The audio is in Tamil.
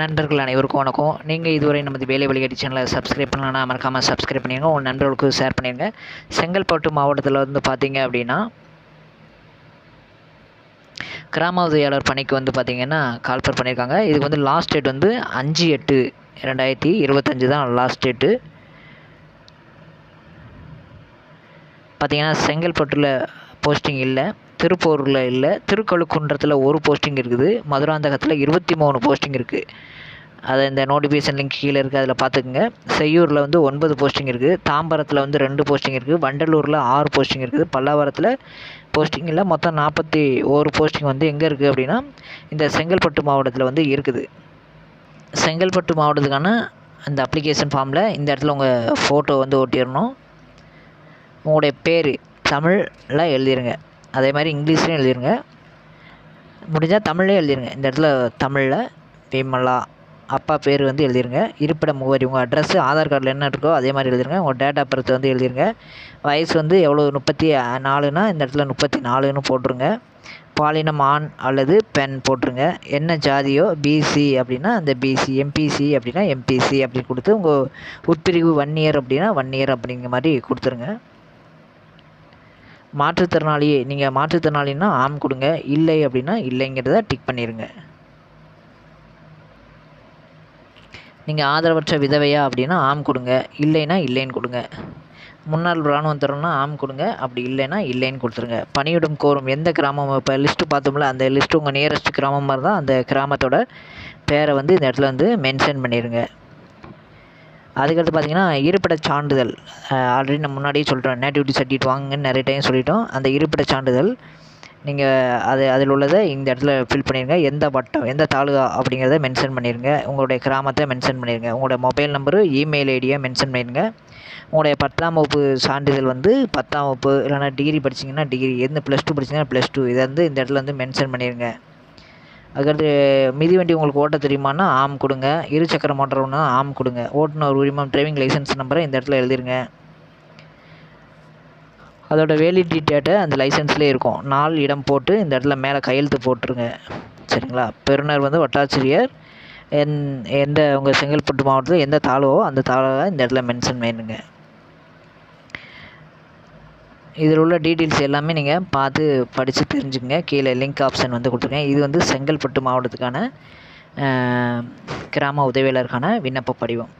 நண்பர்கள் அனைவருக்கும் வணக்கம். நீங்கள் இதுவரை நமது வேலை வழிகாட்டி சேனலை சப்ஸ்கிரைப் பண்ணலன்னா மறக்காமல் சப்ஸ்கிரைப் பண்ணிடுங்க உங்கள் நண்பர்களுக்கு ஷேர் பண்ணிடுங்க செங்கல்பட்டு மாவட்டத்தில் வந்து பார்த்தீங்க அப்படின்னா கிராம உதவியாளர் பணிக்கு வந்து பார்த்தீங்கன்னா கால்பர் பண்ணியிருக்காங்க இதுக்கு வந்து லாஸ்ட் டேட் வந்து அஞ்சு எட்டு ரெண்டாயிரத்தி இருபத்தஞ்சு தான் லாஸ்ட் டேட்டு பார்த்தீங்கன்னா செங்கல்பட்டில் போஸ்டிங் இல்லை. திருப்பூரில் இல்லை திருக்கழுக்குன்றத்தில் ஒரு போஸ்டிங் இருக்குது. மதுராந்தகத்தில் இருபத்தி மூணு போஸ்டிங் இருக்குது அதை இந்த நோட்டிஃபிகேஷன் லிங்க் கீழே இருக்குது அதில் பார்த்துக்குங்க செய்யூரில் வந்து ஒன்பது போஸ்டிங் இருக்குது தாம்பரத்தில் வந்து ரெண்டு போஸ்டிங் இருக்குது வண்டலூரில் ஆறு போஸ்டிங் இருக்குது. பல்லாவரத்தில் போஸ்டிங் இல்லை மொத்தம் நாற்பத்தி ஒரு போஸ்டிங் வந்து எங்கே இருக்குது அப்படின்னா இந்த செங்கல்பட்டு மாவட்டத்தில் வந்து இருக்குது. செங்கல்பட்டு மாவட்டத்துக்கான அந்த அப்ளிகேஷன் ஃபார்மில் இந்த இடத்துல உங்கள் ஃபோட்டோ வந்து ஒட்டிடணும். உங்களுடைய பேர் தமிழில் எழுதிடுங்க அதே மாதிரி இங்கிலீஷ்லையும் எழுதிருங்க. முடிஞ்சால் தமிழ்லேயும் எழுதிருங்க. இந்த இடத்துல தமிழில் விமலா அப்பா பேர் வந்து எழுதிருங்க. இருப்பிட முகவரி உங்கள் அட்ரஸ்ஸு ஆதார் கார்டில் என்ன இருக்கோ அதே மாதிரி எழுதிருங்க. உங்கள் டேட் ஆஃப் பர்த் வந்து எழுதிருங்க. வயசு வந்து எவ்வளோ முப்பத்தி நாலுனா இந்த இடத்துல முப்பத்தி நாலுன்னு போட்டுருங்க. பாலினம் ஆண் அல்லது பெண் போட்டுருங்க. என்ன ஜாதியோ? பிசி அப்படின்னா அந்த பிசி எம்பிசி அப்படின்னா எம்பிசி அப்படி கொடுத்து உங்கள் உட்பிரிவு ஒன் இயர் அப்படின்னா ஒன் இயர் அப்படிங்கிற மாதிரி கொடுத்துருங்க. மாற்றுத்திறனாளி நீங்கள் மாற்றுத்திறனாளின்னா ஆம் கொடுங்க இல்லை அப்படின்னா இல்லைங்கிறத டிக் பண்ணிடுங்க நீங்கள் ஆதரவற்ற விதவையா அப்படின்னா ஆம் கொடுங்க இல்லைன்னா இல்லைன்னு கொடுங்க. முன்னாள் இராணுவம் தரணும்னா ஆம் கொடுங்க அப்படி இல்லைன்னா இல்லைன்னு கொடுத்துருங்க. பணியிடம் கோரும் எந்த கிராமம் இப்போ லிஸ்ட்டு பார்த்தோம்ல அந்த லிஸ்ட்டு உங்கள் நியரஸ்ட் கிராமமாக இருந்தால் அந்த கிராமத்தோட பேரை வந்து இந்த இடத்துல வந்து மென்ஷன் பண்ணிடுங்க அதுக்கடுத்து பார்த்தீங்கன்னா இருப்பிட சான்றிதழ். ஆல்ரெடி நம்ம முன்னாடியே சொல்கிறோம் நேட்டிவிட்டி சர்டிஃபிகேட் வாங்குங்கன்னு நிறைய டைம் சொல்லிட்டோம். அந்த இருப்பிடச் சான்றிதழ் நீங்கள் அது அதில் உள்ளதை இந்த இடத்துல ஃபில் பண்ணிடுங்க எந்த வட்டம் எந்த தாலுகா அப்படிங்கிறத மென்ஷன் பண்ணிடுங்க உங்களுடைய கிராமத்தை மென்ஷன் பண்ணிடுங்க உங்களுடைய மொபைல் நம்பரு இமெயில் ஐடியை மென்ஷன் பண்ணிடுங்க உங்களுடைய பத்தாம் வகுப்பு சான்றிதழ் வந்து பத்தாம் வகுப்பு இல்லைனா டிகிரி படிச்சிங்கன்னா டிகிரி எந்த ப்ளஸ் டூ படிச்சிங்கன்னா ப்ளஸ் டூ இதை வந்து இந்த இடத்துல வந்து மென்ஷன் பண்ணிடுங்க அதுக்கடுத்து மிதிவண்டி உங்களுக்கு ஓட்ட தெரியுமான்னா ஆம் கொடுங்க. இரு சக்கர ஒன்று ஆம் கொடுங்க. ஓட்டுநர் உரிமம் டிரைவிங் லைசன்ஸ் நம்பரை இந்த இடத்துல எழுதிருங்க. அதோட வேலிடிட்டி டேட்டை அந்த லைசன்ஸ்லேயே இருக்கும். நாள் இடம் போட்டு இந்த இடத்துல மேலே கையெழுத்து போட்டுருங்க. சரிங்களா? பெறுநர் வந்து வட்டாட்சியர் எந் எந்த உங்கள் செங்கல்பட்டு மாவட்டத்தில் எந்த தாழ்வோ அந்த தாழ்வை இந்த இடத்துல மென்ஷன் பண்ணிடுங்க. இதில் உள்ள டீட்டெயில்ஸ் எல்லாமே நீங்கள் பார்த்து படித்து தெரிஞ்சுக்கங்க. கீழே லிங்க் ஆப்ஷன் வந்து கொடுத்துருக்கேன். இது வந்து செங்கல்பட்டு மாவட்டத்துக்கான கிராம உதவியாளருக்கான விண்ணப்ப படிவம்.